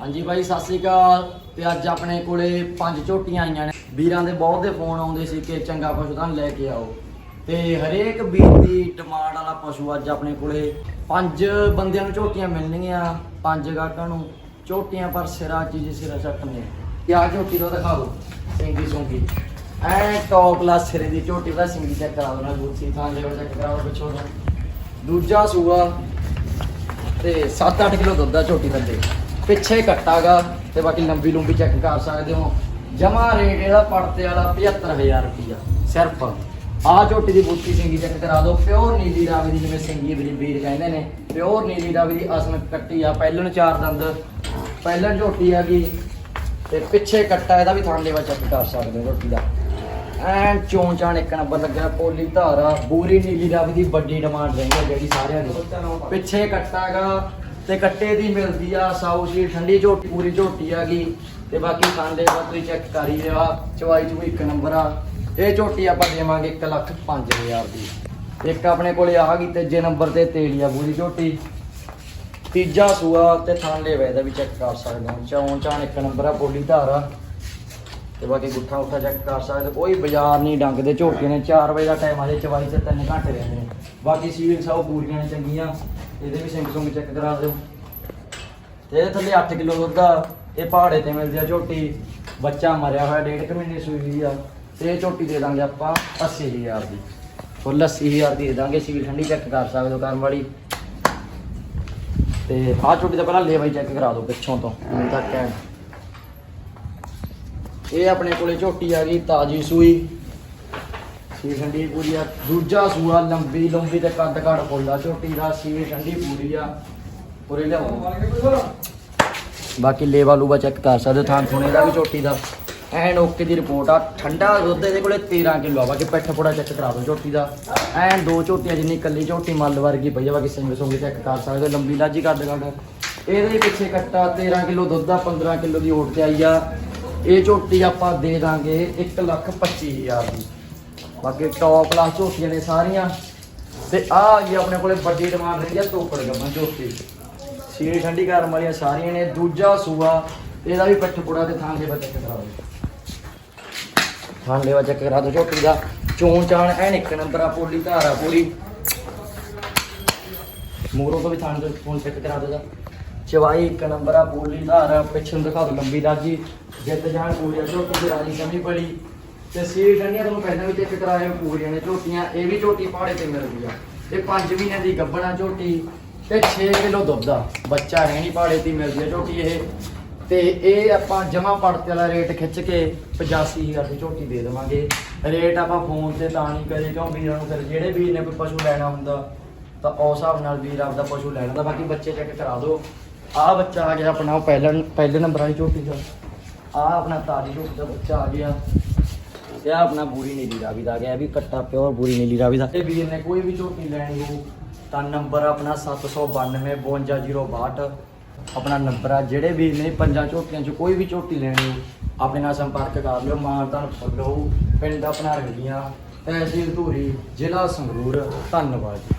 ਹਾਂਜੀ ਬਾਈ, ਸਤਿ ਸ੍ਰੀ ਅਕਾਲ। ਤੇ ਅੱਜ ਆਪਣੇ ਕੋਲੇ ਪੰਜ ਝੋਟੀਆਂ ਆਈਆਂ ਨੇ। ਵੀਰਾਂ ਦੇ ਬਹੁਤ ਦੇ ਫੋਨ ਆਉਂਦੇ ਸੀ ਕਿ ਚੰਗਾ ਪਸ਼ੂ ਤਾਂ ਲੈ ਕੇ ਆਓ। ਤੇ ਹਰੇਕ ਵੀਰ ਦੀ ਡਿਮਾਂਡ ਵਾਲਾ ਪਸ਼ੂ ਅੱਜ ਆਪਣੇ ਕੋਲੇ ਪੰਜ ਬੰਦਿਆਂ ਨੂੰ ਝੋਟੀਆਂ ਮਿਲਣਗੀਆਂ, ਪੰਜ ਗਾਹਕਾਂ ਨੂੰ। ਝੋਟੀਆਂ ਪਰ ਸਿਰਾ ਚੀਜ਼, ਸਿਰਾ ਚੱਕਣੇ ਨੇ। ਤੇ ਆ ਝੋਟੀ ਤੋਂ ਦਿਖਾ ਦਿਓ, ਸਿੰਗੀ ਸੁੰਗੀ। ਐ ਟੌਪ ਕਲਾਸ ਸਿਰੇ ਦੀ ਝੋਟੀ ਦਾ ਸਿੰਗੀ ਚੈੱਕ ਕਰਾ ਦੋ ਨਾ ਦੂਸਰੀ ਥਾਂ ਦੇ ਚੈੱਕ ਕਰਾਓ ਪਿੱਛੋਂ ਦੂਜਾ ਸੂਆ ਤੇ 7-8 ਕਿਲੋ ਦੁੱਧ ਦਾ ਝੋਟੀ ਥੱਲੇ। ਪਿੱਛੇ ਕੱਟਾਗਾ ਤੇ ਬਾਕੀ ਲੰਬੀ ਲੰਬੀ ਚੈੱਕ ਕਰ ਸਕਦੇ ਹੋ। ਜਮਾ ਰੇਟ ਇਹਦਾ ਪੜਤੇ ਵਾਲਾ 75000 ਰੁਪਿਆ ਸਿਰਫ। ਆ ਝੋਟੀ ਦੀ ਬੂਟੀ ਸਿੰਗੀ ਚੈੱਕ ਕਰਾ ਦਿਓ। ਪਿਓਰ ਨੀਲੀ ਰਾਵੀ ਦੀ ਜਿਵੇਂ ਸਿੰਗੀ ਵੀਰ ਕਹਿੰਦੇ ਨੇ ਪਿਓਰ ਨੀਲੀ ਰਾਵੀ ਦੀ ਅਸਲ ਕੱਟੀ ਆ ਪਹਿਲਣ ਚਾਰ ਦੰਦ ਪਹਿਲਣ ਝੋਟੀ ਹੈਗੀ। ਤੇ ਪਿੱਛੇ ਕੱਟਾ ਇਹਦਾ ਵੀ ਥਾਂ ਲੈਵਾ ਚੈੱਕ ਕਰ ਸਕਦੇ ਹੋ ਝੋਟੀ ਦਾ। ਐਨ ਚੋਂ ਚਾਣ ਇੱਕ ਨੰਬਰ ਲੱਗਿਆ, ਪੋਲੀ ਧਾਰਾ, ਬੂਰੀ ਨੀਲੀ ਰਾਵੀ ਦੀ ਵੱਡੀ ਡਿਮਾਂਡ ਰਹਿੰਦੀ ਹੈ ਜਿਹੜੀ ਸਾਰਿਆਂ ਦੀ। ਪਿੱਛੇ ਕੱਟਾਗਾ ਤੇ ਕੱਟੇ ਦੀ ਮਿਲਦੀ ਆ, ਸਾਊ ਸੀ ਠੰਡੀ ਝੋਟੀ, ਪੂਰੀ ਝੋਟੀ ਆ ਗਈ। ਤੇ ਬਾਕੀ ਖਾਂਦੇ ਦਾ ਤੁਸੀਂ ਚੈੱਕ ਕਰੀ ਹੀ ਲਿਆ ਚਵਾਈ ਚੂ ਇੱਕ ਨੰਬਰ ਆ। ਇਹ ਝੋਟੀ ਆਪਾਂ ਦੇਵਾਂਗੇ 1 ਲੱਖ 5000 ਦੀ। ਇੱਕ ਆਪਣੇ ਕੋਲੇ ਆ ਗਈ, ਤੀਜੇ ਨੰਬਰ ਤੇ ਤੇਲੀਆ ਪੂਰੀ ਝੋਟੀ। ਤੀਜਾ ਸੂਆ ਤੇ ਥਾਂਲੇ ਵੇ ਦਾ ਵੀ ਚੈੱਕ ਕਰ ਸਕਦੇ ਹੋ। ਚੌਂ ਚਾਣ ਇੱਕ ਨੰਬਰ ਆ, ਪੋਲੀ ਧਾਰਾ ਤੇ ਬਾਕੀ ਗੁੱਠਾ ਉੱਠਾ ਚੈੱਕ ਕਰ ਸਕਦੇ ਕੋਈ ਬਾਜ਼ਾਰ ਨਹੀਂ ਡੰਗਦੇ ਝੋਟੇ ਨੇ 4 ਵਜੇ ਦਾ ਟਾਈਮ ਆਲੇ ਚਵਾਈ ਤੇ 3 ਘੰਟੇ ਰਹਿੰਦੇ ਨੇ। ਬਾਕੀ ਸੀਲਿੰਗ ਸਭ ਪੂਰੀਆਂ ਨੇ ਚੰਗੀਆਂ। ਇਹਦੇ ਵੀ ਸਿੰਗ ਸੁੰਗ ਚੈੱਕ ਕਰਾ ਦਿਓ। ਤੇ ਇਹਦੇ ਥੱਲੇ 8 ਕਿਲੋ ਦੁੱਧ ਆ, ਇਹ ਪਹਾੜੇ ਤੇ ਮਿਲਦੀ ਆ ਝੋਟੀ। ਬੱਚਾ ਮਰਿਆ ਹੋਇਆ, ਡੇਢ ਕੁ ਮਹੀਨੇ ਸੂਈ ਹੋਈ ਆ। ਤੇ ਇਹ ਝੋਟੀ ਦੇ ਦਾਂਗੇ ਆਪਾਂ 80000 ਦੀ। ਫੁੱਲ 80000 ਦੀ ਦੇ ਦਾਂਗੇ ਸੀਲ ਠੰਡੀ ਚੈੱਕ ਕਰ ਸਕਦੇ ਹੋ ਕਰਨ ਵਾਲੀ। ਤੇ ਆਹ ਝੋਟੀ ਦਾ ਪਹਿਲਾਂ ਲੇਵਾਈ ਚੈੱਕ ਕਰਾ ਦਿਓ ਪਿੱਛੋਂ ਤੋਂ, ਹੁਣ ਤੱਕ ਹੈ। ਇਹ ਆਪਣੇ ਕੋਲੇ ਝੋਟੀ ਆ ਗਈ, ਤਾਜੀ ਸੂਈ। ਸੀ ਠੰਡੀ ਪੂਰੀ ਆ। ਦੂਜਾ ਸੂਆ ਲੰਬੀ ਲੰਬੀ ਤੇ ਕੱਦ ਕੱਦ ਫੁੱਲਾ ਝੋਟੀ ਦਾ ਸੀ ਠੰਡੀ ਪੂਰੀ ਆ। ਪੂਰੇ ਲਿਆਓ। ਬਾਕੀ ਲੇਵਾ ਲੂਵਾ ਚੈੱਕ ਕਰ ਸਕਦੇ ਹੋ। ਥਾਂ ਥੁਣੇ ਦਾ ਵੀ ਝੋਟੀ ਦਾ। ਐਨ ਓਕੇ ਦੀ ਰਿਪੋਰਟ ਆ। ਠੰਡਾ ਦੁੱਧ ਇਹਦੇ ਕੋਲੇ 13 ਕਿਲੋ ਆ। ਬਾਕੀ ਪਿੱਠ ਪੋੜਾ ਚੈੱਕ ਕਰਾ ਦਿਓ ਝੋਟੀ ਦਾ। ਐਨ ਦੋ ਝੋਟੀਆਂ ਜਿੰਨੀ ਕੱਲੀ ਝੋਟੀ ਮੱਲ ਵਰਗੀ ਪਈ ਆ। ਬਾਕੀ ਸਿੰਗ ਸੁੰਗ ਚੈੱਕ ਕਰ ਸਕਦੇ ਹੋ। ਲੰਬੀ ਲਾਜੀ ਕੱਦ ਕੱਦ ਇਹਦੇ ਪਿੱਛੇ ਕੱਟਾ 13 ਕਿਲੋ ਦੁੱਧ ਆ। 15 ਕਿਲੋ ਦੀ ਓਟ ਤੇ ਆਈ ਆ। ਇਹ ਝੋਟੀ ਆਪਾਂ ਦੇ ਦਾਂਗੇ 1 ਲੱਖ 25 ਹਜ਼ਾਰ ਦੀ। ਬਾਕੀ ਟੌਪ ਕਲਾਸ ਝੋਟੀਆਂ ਨੇ ਸਾਰੀਆਂ। ਤੇ ਆ ਜੀ ਆਪਣੇ ਕੋਲੇ ਵੱਡੀ ਡਿਮਾਂਡ ਰਹੀ ਆ ਟੋਕੜ ਗੱਮਾਂ ਝੋਟੀ। ਸੀਰੀ ਠੰਡੀ ਗਰਮ ਵਾਲੀਆਂ ਸਾਰੀਆਂ ਨੇ। ਦੂਜਾ ਸੂਆ, ਇਹਦਾ ਵੀ ਪਿੱਠ ਪੁੜਾ ਤੇ ਥਾਂ ਦੇ ਬੱਚੇ ਕਰਾ ਦਿਓ। ਥਾਂ ਲੇਵਾ ਬੱਚੇ ਕਰਾ ਦਿਓ ਝੋਟੀ ਦਾ। ਚੋਣ ਚਾਣ, ਐਨ ਇੱਕ ਨੰਬਰ ਆ ਪੋਲੀ ਧਾਰਾ ਪੂਰੀ। ਮੂਰੋਂ ਤੋਂ ਵੀ ਥਾਂ ਦੇ ਫੋਨ ਚੈੱਕ ਕਰਾ ਦੋ ਦਾ। ਚਵਾਈ ਇੱਕ ਨੰਬਰ ਆ ਪੋਲੀ ਧਾਰਾ ਪਿੱਛੇ ਨੂੰ ਦਿਖਾ ਦਿਓ ਲੰਬੀ ਰਾਜੀ ਜਿੱਤ ਜਾਣ ਪੂਰੀ ਆ ਝੋਟੀ ਦੀ ਰਾਜੀ ਕਮੀ ਪੜੀ ਤੇ ਸੀਟ ਠੰਡੀਆਂ ਤੁਹਾਨੂੰ ਪਹਿਲਾਂ ਵੀ ਚੈੱਕ ਕਰਾਏ, ਪੂਰੀਆਂ ਨੇ ਝੋਟੀਆਂ, ਇਹ ਵੀ ਝੋਟੀ ਪਹਾੜੇ ਤੇ ਮਿਲਦੀ ਆ। ਇਹ 5 ਮਹੀਨਿਆਂ ਦੀ ਗੱਭਣਾ ਝੋਟੀ ਤੇ 6 ਕਿਲੋ ਦੁੱਧ ਆ। ਬੱਚਾ ਹੈ ਨਹੀਂ ਪਹਾੜੇ ਤੇ ਮਿਲਦੀ ਆ ਝੋਟੀ ਇਹ। ਤੇ ਇਹ ਆਪਾਂ ਜਮਾ ਪੜਤੇ ਵਾਲਾ ਰੇਟ ਖਿੱਚ ਕੇ 85000 ਦੀ ਝੋਟੀ ਦੇ ਦੇਵਾਂਗੇ। ਰੇਟ ਆਪਾਂ ਫੋਨ ਤੇ ਤਾਂ ਨਹੀਂ ਕਰੇ ਕਿਉਂ ਵੀਰਾਂ ਨੂੰ ਫਿਰ ਜਿਹੜੇ ਵੀਰ ਨੇ ਕੋਈ ਪਸ਼ੂ ਲੈਣਾ ਹੁੰਦਾ, ਤਾਂ ਉਸ ਹਿਸਾਬ ਨਾਲ ਵੀਰ ਆਪਦਾ ਪਸ਼ੂ ਲੈਣਾ ਦਾ ਬਾਕੀ ਬੱਚੇ ਚੈੱਕ ਕਰਾ ਦਿਓ। ਆਹ ਬੱਚਾ ਆ ਗਿਆ ਆਪਣਾ, ਉਹ ਪਹਿਲਾ, ਪਹਿਲੇ ਨੰਬਰ ਵਾਲੀ ਝੋਟੀ ਦਾ। ਆਹ ਆਪਣਾ ਤਾਰੀ ਝੋਟੀ ਦਾ ਬੱਚਾ ਆ ਗਿਆ। ਤੇ ਆਹ ਆਪਣਾ ਬੂਰੀ ਨੀਲੀ ਰਾਵੀ ਦਾ ਆ ਗਿਆ, ਇਹ ਵੀ ਕੱਟਾ ਪਿਓਰ ਬੂਰੀ ਨੀਲੀ ਰਾਵੀ ਦਾ। ਤੇ ਵੀਰ ਕੋਈ ਵੀ ਝੋਟੀ ਲੈਣੀ ਹੋ ਤਾਂ ਨੰਬਰ ਆਪਣਾ 792 52062 ਆਪਣਾ ਨੰਬਰ ਆ। ਜਿਹੜੇ ਵੀਰ ਨੇ ਪੰਜਾਂ ਝੋਟੀਆਂ ਚ ਕੋਈ ਵੀ ਝੋਟੀ ਲੈਣੀ ਹੋ ਆਪਣੇ ਨਾਲ ਸੰਪਰਕ ਕਰ ਲਿਓ ਮਾਨਤਾਨ ਫੁੱਲ ਹੋਊ ਪਿੰਡ ਆਪਣਾ ਰਗਲੀਆਂ ਤਹਿਸੀਲ ਧੂਰੀ, ਜ਼ਿਲ੍ਹਾ ਸੰਗਰੂਰ, ਧੰਨਵਾਦ ਜੀ।